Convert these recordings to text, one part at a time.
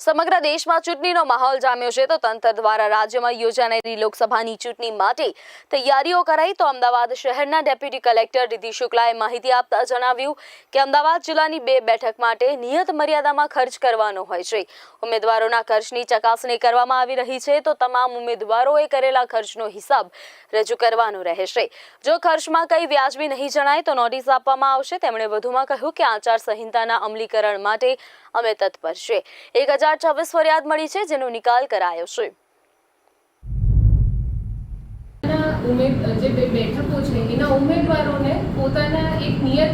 સમગ્ર દેશમાં ચૂંટણીનો માહોલ જામ્યો છે તો તંત્ર દ્વારા રાજ્યમાં યોજાનારી લોકસભાની ચૂંટણી માટે તૈયારીઓ કરાઈ તો અમદાવાદ શહેરના ડેપ્યુટી કલેક્ટર રિધિ શુક્લાએ માહિતી આપતા જણાવ્યું કે અમદાવાદ જિલ્લાની બે બેઠક માટે નિયત મર્યાદામાં ખર્ચ કરવાનો હોય છે. ઉમેદવારોના ખર્ચની ચકાસણી કરવામાં આવી રહી છે તો તમામ ઉમેદવારોએ કરેલા ખર્ચનો હિસાબ રજૂ કરવાનો રહેશે. જો ખર્ચમાં કંઈ વ્યાજબી નહીં જણાય તો નોટિસ આપવામાં આવશે. તેમણે વધુમાં કહ્યું કે આચાર સંહિતાના અમલીકરણ માટે અમે તત્પર છે. એક હજાર છવ્વીસ ફરિયાદ મળી છે, જેનો નિકાલ કરાયો છે. જે બેઠકો છે, એના ઉમેદવારોને પોતાના એક નિયત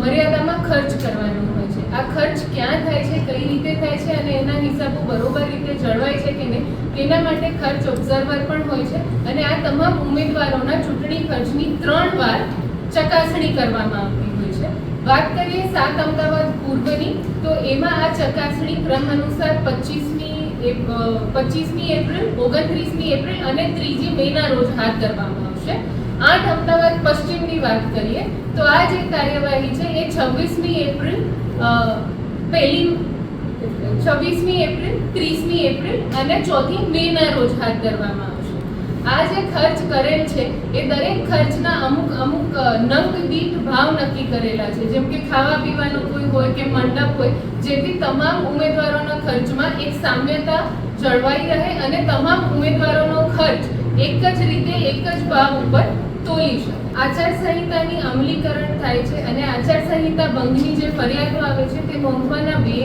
મર્યાદામાં ખર્ચ કરવાનો હોય છે. આ ખર્ચ ક્યાં થાય છે, કઈ રીતે થાય છે અને એના હિસાબો બરોબર રીતે જળવાય છે કે નહીં, તેના માટે ખર્ચ ઓબ્ઝર્વર પણ હોય છે અને આ તમામ ઉમેદવારોના ચૂંટણી ખર્ચની ત્રણ વાર ચકાસણી કરવામાં આવતી હોય છે. વાત કરીએ સાત અમદાવાદ પૂર્વની ચકાસણી ક્રમ અનુસાર પચીસમી પચીસમી એપ્રિલ, ઓગણત્રીસમી એપ્રિલ અને ત્રીજી મેના રોજ હાથ ધરવામાં આવશે. આઠ અમદાવાદ પશ્ચિમની વાત કરીએ, તો આ જે કાર્યવાહી છે એ છવ્વીસમી એપ્રિલ પહેલી, છવ્વીસમી એપ્રિલ, ત્રીસમી એપ્રિલ અને ચોથી મેના રોજ હાથ ધરવામાં આવશે. આ જે ખર્ચ કરેલ છે, એ દરેક ખર્ચના અમુક અમુક નંગ દીઠ ભાવ નક્કી કરેલા છે. જેમ કે ખાવા પીવાનો કોઈ હોય કે મંડપ હોય જેથી તમામ ઉમેદવારોના ખર્ચમાં એક સામ્યતા જળવાઈ રહે અને તમામ ઉમેદવારોનો ખર્ચ એક જ રીતે, એક જ ભાવ ઉપર તોલી શકે. આચાર સંહિતાની અમલીકરણ થાય છે અને આચારસંહિતા ભંગની જે ફરિયાદો આવે છે, તે નોંધવાના બે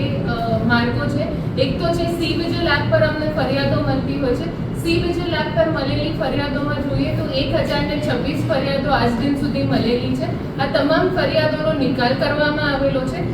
માર્ગો છે. એક તો છે સી વિજિલ એપ પર અમને ફરિયાદો મળતી હોય છે સી વિજિલ એપ પર મળેલી ફરિયાદોમાં જોઈએ તો એક હજાર ને છવ્વીસ ફરિયાદો આજ દિન સુધી મળેલી છે. આ તમામ ફરિયાદોનો નિકાલ કરવામાં આવેલો છે.